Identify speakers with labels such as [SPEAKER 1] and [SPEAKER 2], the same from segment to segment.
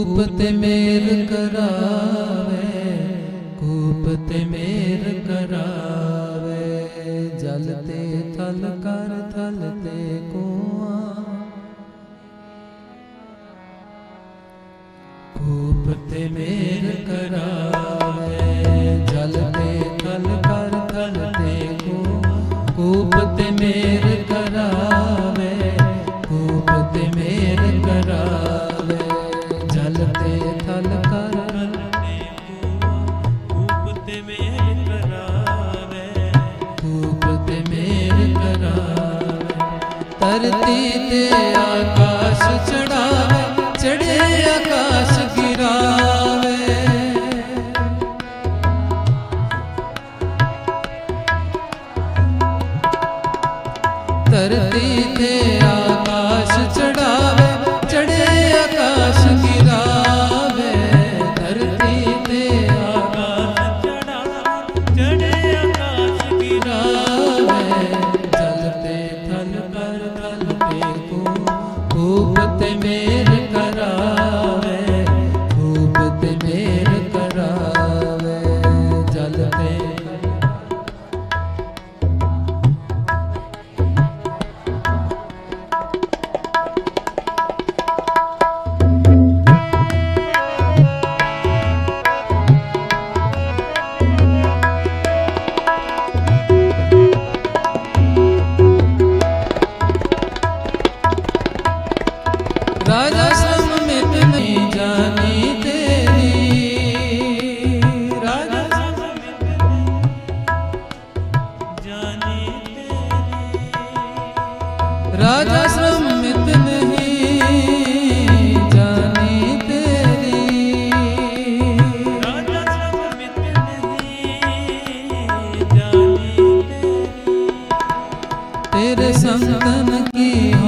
[SPEAKER 1] ਕੂਪ ਤੇ ਮੇਰ ਕਰਾਵੇ ਕੂਪ ਤੇ ਮੇਰ ਕਰਾਵੇ ਜਲ ਤੇ ਥਲ ਕਰ संगम के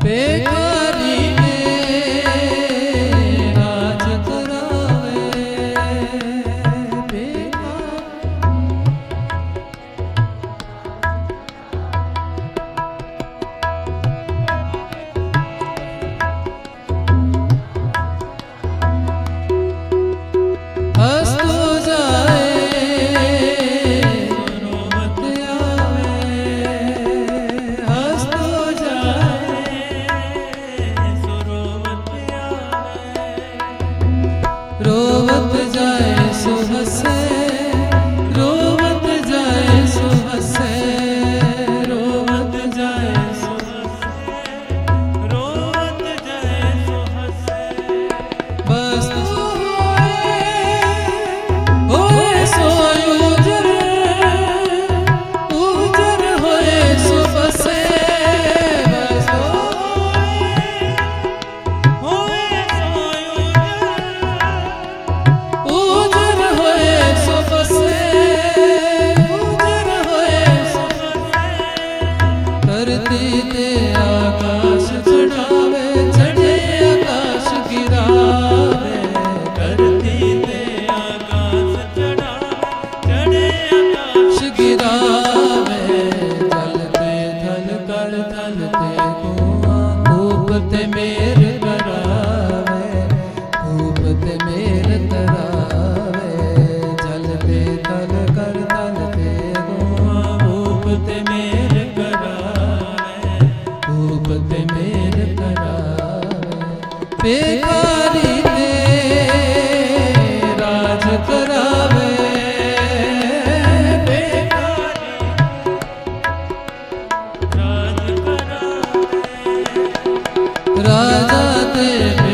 [SPEAKER 1] pecado. ਰਾਜਾ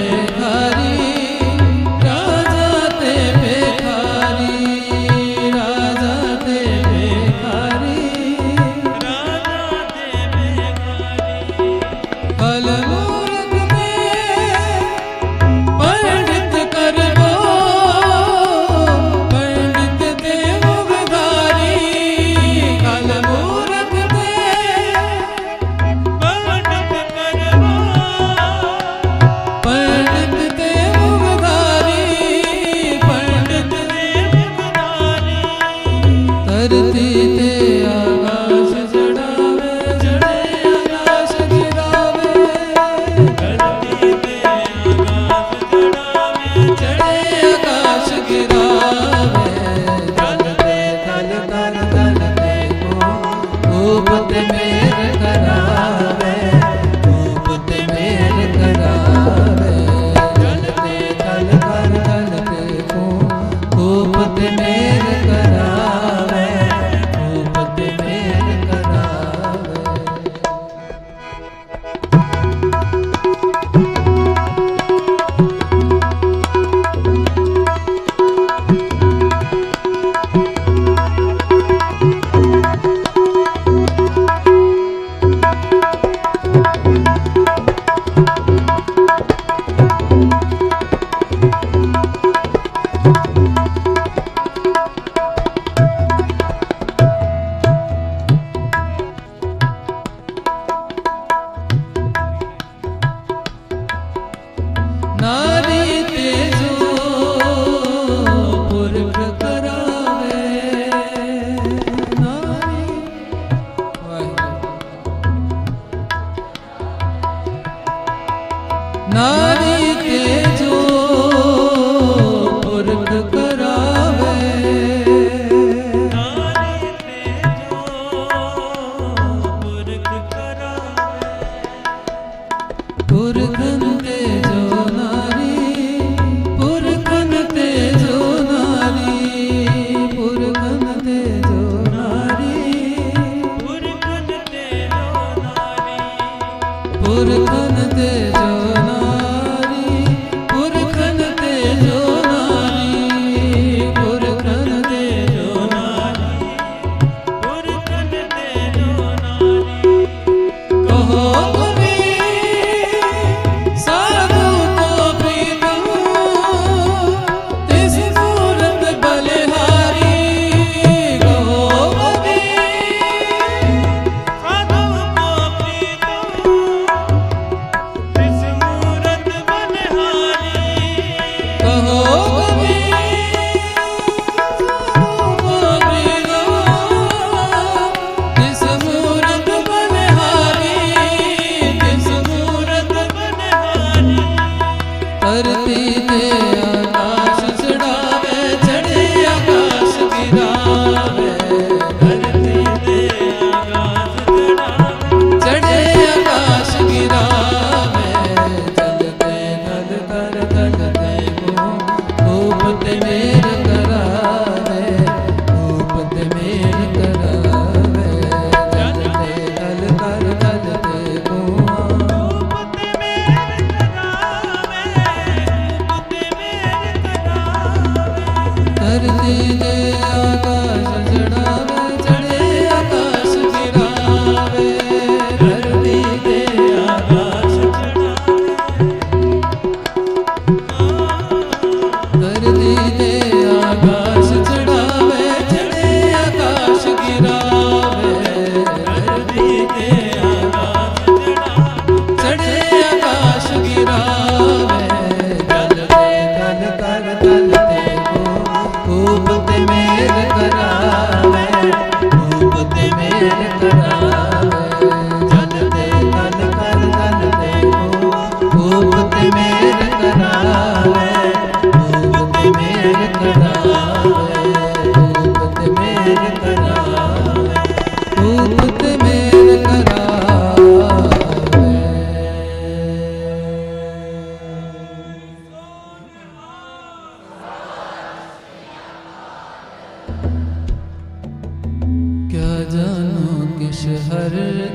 [SPEAKER 1] ਹਰ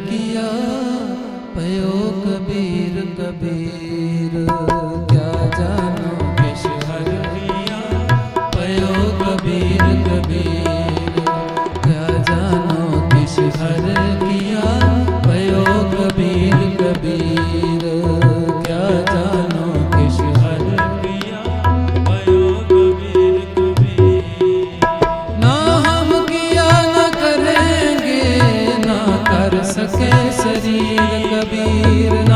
[SPEAKER 1] ਕੀਆ ਪਇਓ ਕਬੀਰ ਕਬੀਰ। kabir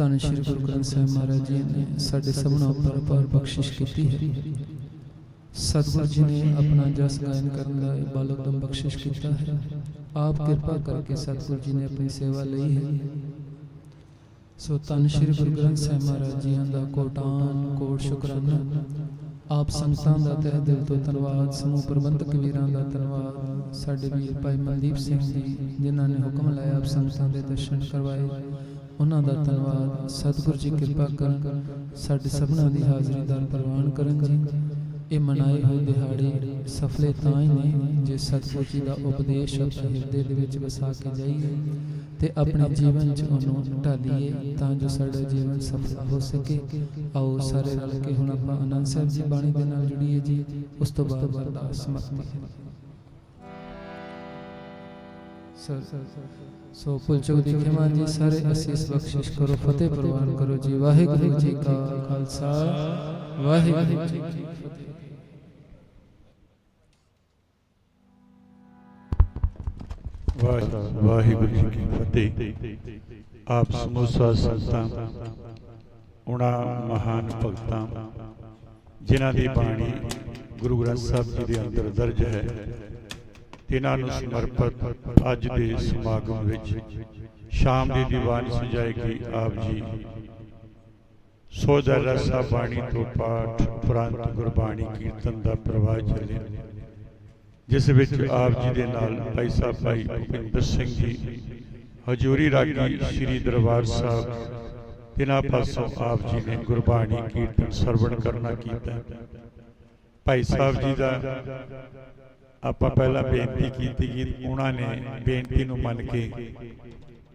[SPEAKER 1] ਧੰਨ ਸ਼੍ਰੀ ਗੁਰੂ ਗ੍ਰੰਥ ਸਾਹਿਬ ਮਹਾਰਾਜ ਜੀ ਨੇ ਸਾਡੇ ਸਭਨਾਂ ਉੱਪਰ ਅਪਾਰ ਬਖਸ਼ਿਸ਼ ਕੀਤੀ ਹੈ। ਸਤਿਗੁਰੂ ਜੀ ਨੇ ਆਪਣਾ ਜਸ ਗਾਇਨ ਕਰਨ ਦਾ ਇਹ ਬਾਲਕਦਮ ਬਖਸ਼ਿਸ਼ ਕੀਤਾ ਹੈ। ਆਪ ਕਿਰਪਾ ਕਰਕੇ ਸਤਿਗੁਰੂ ਜੀ ਨੇ ਆਪਣੀ ਸੇਵਾ ਲਈ ਹੈ। ਸੋ ਧੰਨ ਸ਼੍ਰੀ ਗੁਰੂ ਗ੍ਰੰਥ ਸਾਹਿਬ ਮਹਾਰਾਜ ਜੀ ਦਾ ਕੋਟਾਨ ਕੋਟ ਸ਼ੁਕਰਾਨਾ। ਆਪ ਸੰਗਤਾਂ ਦਾ ਤਹਿ ਦਿਲ ਤੋਂ ਧੰਨਵਾਦ ਸਮੂਹ ਪ੍ਰਬੰਧਕ ਵੀਰਾਂ ਦਾ ਧੰਨਵਾਦ। ਸਾਡੇ ਵੀਰ ਭਾਈ ਮਨਦੀਪ ਸਿੰਘ ਜੀ ਜਿਨ੍ਹਾਂ ਨੇ ਹੁਕਮ ਲਾਇਆ ਆਪ ਸੰਗਤਾਂ ਦੇ ਦਰਸ਼ਨ ਕਰਵਾਏ। ਉਹਨਾਂ ਦਾ ਧੰਨਵਾਦ। ਸਤਿਗੁਰੂ ਜੀ ਕਿਰਪਾ ਕਰਨ। ਸਾਡੇ ਸਭਨਾਂ ਦੀ ਹਾਜ਼ਰੀ ਦਾ ਪ੍ਰਵਾਨ ਕਰਨ ਜੀ। ਇਹ ਮਨਾਏ ਹੋਏ ਦਿਹਾੜੇ ਸਫਲੇ ਤਾਂ ਹੀ ਨੇ ਜੇ ਸਤਿਗੁਰੂ ਜੀ ਦਾ ਉਪਦੇਸ਼ ਆਪਣੇ ਹਿਰਦੇ ਦੇ ਵਿੱਚ ਵਸਾ ਕੇ ਜਾਈਏ ਤੇ ਆਪਣੇ ਜੀਵਨ 'ਚ ਉਹਨੂੰ ਢਾਲੀਏ ਤਾਂ ਜੋ ਸਾਡਾ ਜੀਵਨ ਸਫਲ ਹੋ ਸਕੇ। ਆਓ ਸਾਰੇ ਰਲ ਕੇ ਹੁਣ ਆਪਾਂ ਆਨੰਦ ਸਾਹਿਬ ਜੀ ਬਾਣੀ ਦੇ ਨਾਲ ਜੁੜੀਏ ਜੀ। ਉਸ ਤੋਂ ਬਾਅਦ ਅਰਦਾਸ ਸਮਰਪਿਤ ਹੈ ਸਰ। ਸੋ ਪੁਲਚੁਕ ਦੀ ਖਿਮਾ ਜੀ ਸਾਰੇ ਅਸੀਸ ਬਖਸ਼ਿਸ਼ ਕਰੋ, ਫਤਿਹ ਪ੍ਰਵਾਨ ਕਰੋ ਜੀ। ਵਾਹਿਗੁਰੂ ਜੀ ਕਾ ਖਾਲਸਾ। ਵਾਹਿਗੁਰੂ ਜੀ ਕੀ ਫਤਿਹ।
[SPEAKER 2] ਵਾਹਿ- ਵਾਹਿਗੁਰੂ ਜੀ ਕੀ ਫਤਿਹ। ਆਪ ਸਮੂਹ ਸਾਧ ਉਹਨਾਂ ਮਹਾਨ ਭਗਤਾਂ, ਜਿਨ੍ਹਾਂ ਦੀ ਬਾਣੀ ਗੁਰੂ ਗ੍ਰੰਥ ਸਾਹਿਬ ਜੀ ਦੇ ਅੰਦਰ ਦਰਜ ਹੈ। ਇਹਨਾਂ ਨੂੰ ਸਮਰਪਿਤ ਅੱਜ ਦੇ ਸਮਾਗਮ ਵਿੱਚ ਸ਼ਾਮ ਦੀ ਦੀਵਾਨ ਸਜਾਏਗੀ ਆਪ ਜੀ। ਸੋਦਰ ਸਾਹਿਬ ਬਾਣੀ ਤੋਂ ਪਾਠ ਉਪਰੰਤ ਗੁਰਬਾਣੀ ਕੀਰਤਨ ਦਾ ਪ੍ਰਵਾਹ ਚੱਲੇ। ਜਿਸ ਵਿੱਚ ਆਪ ਜੀ ਦੇ ਨਾਲ ਭਾਈ ਸਾਹਿਬ ਭਾਈ ਭੁਪਿੰਦਰ ਸਿੰਘ ਜੀ, ਹਜੂਰੀ ਰਾਗੀ ਸ੍ਰੀ ਦਰਬਾਰ ਸਾਹਿਬ, ਤਿੰਨਾਂ ਪਾਸੋਂ ਆਪ ਜੀ ਨੇ ਗੁਰਬਾਣੀ ਕੀਰਤਨ ਸਰਵਣ ਕਰਨਾ ਕੀਤਾ। ਭਾਈ ਸਾਹਿਬ ਜੀ ਦਾ ਆਪਾਂ ਪਹਿਲਾਂ ਬੇਨਤੀ ਕੀਤੀ ਕਿ ਉਹਨਾਂ ਨੇ ਬੇਨਤੀ ਨੂੰ ਮੰਨ ਕੇ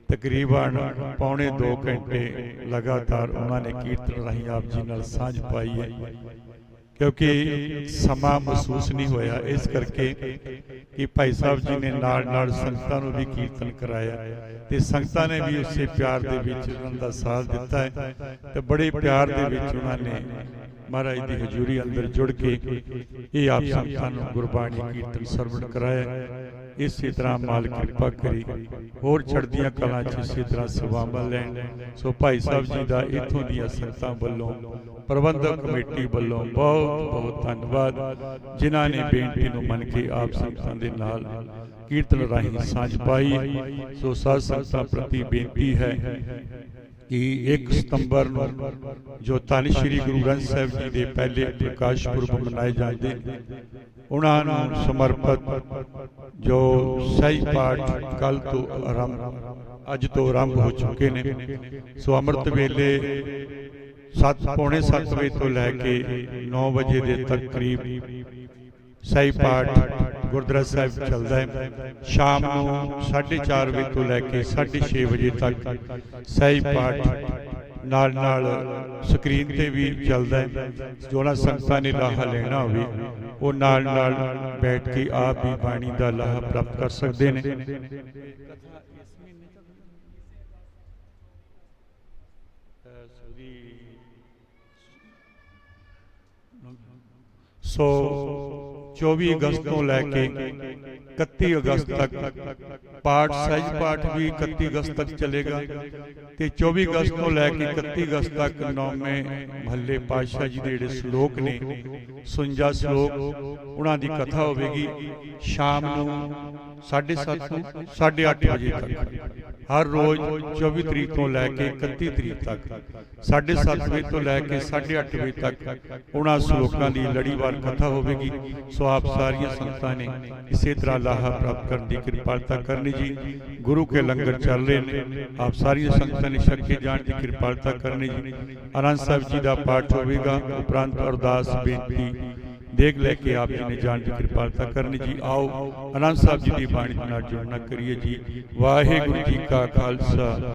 [SPEAKER 2] ਤਕਰੀਬਨ ਪੌਣੇ 2 ਘੰਟੇ ਲਗਾਤਾਰ ਉਹਨਾਂ ਨੇ ਕੀਰਤਨ ਰਾਹੀਂ ਆਪ ਜੀ ਨਾਲ ਸਾਂਝ ਪਾਈ ਹੈ। ਕਿਉਂਕਿ ਸਮਾਂ ਮਹਿਸੂਸ ਨਹੀਂ ਹੋਇਆ। ਇਸ ਕਰਕੇ ਕਿ ਭਾਈ ਸਾਹਿਬ ਜੀ ਨੇ ਨਾਲ ਨਾਲ ਸੰਗਤਾਂ ਨੂੰ ਵੀ ਕੀਰਤਨ ਕਰਾਇਆ ਤੇ ਸੰਗਤਾਂ ਨੇ ਵੀ ਉਸੇ ਪਿਆਰ ਦੇ ਵਿੱਚ ਉਹਨਾਂ ਦਾ ਸਾਥ ਦਿੱਤਾ ਹੈ ਤੇ ਬੜੇ ਪਿਆਰ ਦੇ ਵਿੱਚ ਉਹਨਾਂ ਨੇ ਮਹਾਰਾਜ ਦੀ ਹਜ਼ੂਰੀ ਅੰਦਰ ਜੁੜ ਕੇ ਇਹ ਆਪ ਸੰਗਤਾਂ ਨੂੰ ਗੁਰਬਾਣੀ ਕੀਰਤਨ ਸਰਵਣ ਕਰਾਇਆ। ਇਸੇ ਤਰ੍ਹਾਂ ਮਾਲਕ ਕਿਰਪਾ ਕਰੀ। ਹੋਰ ਚੜ੍ਹਦੀਆਂ ਕਲਾਂ 'ਚ ਇਸੇ ਤਰ੍ਹਾਂ ਸੇਵਾਵਾਂ ਲੈਣ। ਸੋ ਭਾਈ ਸਾਹਿਬ ਜੀ ਦਾ ਇਥੋਂ ਦੀਆਂ ਸੰਗਤਾਂ ਵੱਲੋਂ, ਪ੍ਰਬੰਧਕ ਕਮੇਟੀ ਵੱਲੋਂ ਬਹੁਤ ਬਹੁਤ ਧੰਨਵਾਦ। ਜਿਨ੍ਹਾਂ ਨੇ ਬੇਨਤੀ ਨੂੰ ਮੰਨ ਕੇ ਆਪ ਸੰਗਤਾਂ ਦੇ ਨਾਲ ਕੀਰਤਨ ਰਾਹੀਂ ਸਾਂਝ ਪਾਈ। ਸੋ ਸਾਧ ਸੰਗਤਾਂ ਪ੍ਰਤੀ ਬੇਨਤੀ ਹੈ ਕਿ 1 ਸਤੰਬਰ ਨੂੰ ਜੋ ਧੰਨ ਸ਼੍ਰੀ ਗੁਰੂ ਗ੍ਰੰਥ ਸਾਹਿਬ ਜੀ ਦੇ ਪਹਿਲੇ ਪ੍ਰਕਾਸ਼ ਪੁਰਬ ਮਨਾਏ ਜਾਂਦੇ ਉਹਨਾਂ ਨੂੰ ਸਮਰਪਿਤ ਜੋ ਸਹੀ ਪਾਠ ਕੱਲ ਤੋਂ ਆਰੰਭ, ਅੱਜ ਤੋਂ ਆਰੰਭ ਹੋ ਚੁੱਕੇ ਨੇ। ਸੋ ਅੰਮ੍ਰਿਤ ਵੇਲੇ 7 ਪੌਣੇ 7 ਵਜੇ ਤੋਂ ਲੈ ਕੇ 9 ਵਜੇ ਦੇ ਤੱਕ ਕਰੀਬ ਸਹੀ ਪਾਠ ਗੁਰਦੁਆਰਾ ਸਾਹਿਬ ਚੱਲਦਾ ਹੈ। ਸ਼ਾਮ ਨੂੰ 4:30 ਵਜੇ ਤੋਂ ਲੈ ਕੇ 6:30 ਵਜੇ ਤੱਕ ਸਹੀ ਪਾਠ ਨਾਲ ਨਾਲ ਸਕਰੀਨ ਤੇ ਵੀ ਚੱਲਦਾ ਹੈ। ਜੋ ਸੰਗਤਾਂ ਨੇ ਲਾਹਾ ਲੈਣਾ ਹੋਵੇ, ਉਹ ਨਾਲ ਨਾਲ ਬੈਠ ਕੇ ਆਪ ਵੀ ਬਾਣੀ ਦਾ ਲਾਹਾ ਪ੍ਰਾਪਤ ਕਰ ਸਕਦੇ ਨੇ। ਸੋ 24 ਅਗਸਤ ਤੋਂ ਲੈ ਕੇ 31 ਅਗਸਤ ਤੱਕ ਪਾਠ ਸਹਿਜ ਪਾਠ ਵੀ 31 ਅਗਸਤ ਤੱਕ ਚੱਲੇਗਾ ਤੇ 24 ਅਗਸਤ ਤੋਂ ਲੈ ਕੇ 31 ਅਗਸਤ ਤੱਕ ਨੌਵੇਂ ਮਹੱਲੇ ਪਾਤਸ਼ਾਹ ਜੀ ਦੇ ਜਿਹੜੇ ਸ਼ਲੋਕ ਨੇ 57 ਸ਼ਲੋਕ, ਉਹਨਾਂ ਦੀ ਕਥਾ ਹੋਵੇਗੀ, ਸ਼ਾਮ ਨੂੰ 7:30 ਤੋਂ 8:30 ਵਜੇ ਤੱਕ। ਹਰ ਰੋਜ਼ 24 ਤਰੀਕ ਤੋਂ ਲੈ ਕੇ 31 ਤਰੀਕ ਤੱਕ 7:30 ਵਜੇ ਤੋਂ ਲੈ ਕੇ 8:30 ਵਜੇ ਤੱਕ ਉਹਨਾਂ ਸ਼ਲੋਕਾਂ ਦੀ ਲੜੀਵਾਰ ਕਥਾ ਹੋਵੇਗੀ। ਸੋ ਆਪ ਸਾਰੀਆਂ ਸੰਗਤਾਂ ਨੇ ਇਸੇ ਤਰ੍ਹਾਂ ਲਾਹਾ ਪ੍ਰਾਪਤ ਕਰਨ ਦੀ ਕਿਰਪਾਲਤਾ ਕਰਨੀ ਜੀ। ਗੁਰੂ ਕੇ ਲੰਗਰ ਚੱਲ ਰਹੇ ਨੇ। ਆਪ ਸਾਰੀਆਂ ਸੰਗਤਾਂ ਨੇ ਛਕ ਜਾਣ ਦੀ ਕਿਰਪਾਲਤਾ ਕਰਨੀ ਜੀ। ਅਨੰਦ ਸਾਹਿਬ ਜੀ ਦਾ ਪਾਠ ਹੋਵੇਗਾ। ਉਪਰੰਤ ਅਰਦਾਸ, ਬੇਨਤੀ ਦੇਖ ਲੈ ਕੇ ਆਪ ਜੀ ਨੇ ਜਾਣ ਦੀ ਕਿਰਪਾਲਤਾ ਕਰਨੀ ਜੀ, ਆਓ, ਅਨੰਦ ਸਾਹਿਬ ਜੀ ਦੀ ਬਾਣੀ ਨਾਲ ਜੁੜਨਾ ਕਰੀਏ ਜੀ। ਵਾਹਿਗੁਰੂ ਜੀ ਕਾ ਖਾਲਸਾ।